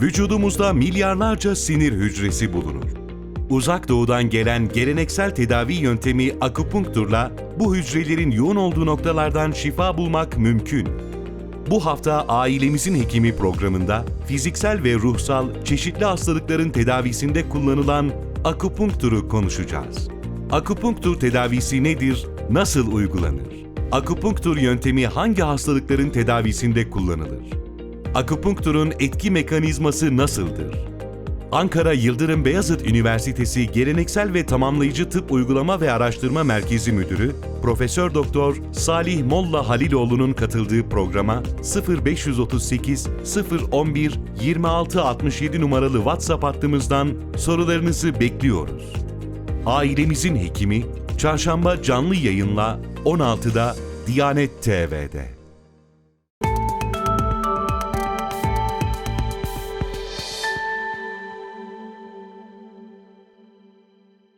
Vücudumuzda milyarlarca sinir hücresi bulunur. Uzak doğudan gelen geleneksel tedavi yöntemi akupunkturla bu hücrelerin yoğun olduğu noktalardan şifa bulmak mümkün. Bu hafta Ailemizin Hekimi programında fiziksel ve ruhsal çeşitli hastalıkların tedavisinde kullanılan akupunkturu konuşacağız. Akupunktur tedavisi nedir, nasıl uygulanır? Akupunktur yöntemi hangi hastalıkların tedavisinde kullanılır? Akupunkturun etki mekanizması nasıldır? Ankara Yıldırım Beyazıt Üniversitesi Geleneksel ve Tamamlayıcı Tıp Uygulama ve Araştırma Merkezi Müdürü Profesör Doktor Salih Molla Haliloğlu'nun katıldığı programa 0538 011 2667 numaralı WhatsApp hattımızdan sorularınızı bekliyoruz. Ailemizin Hekimi Çarşamba canlı yayınla 16'da Diyanet TV'de.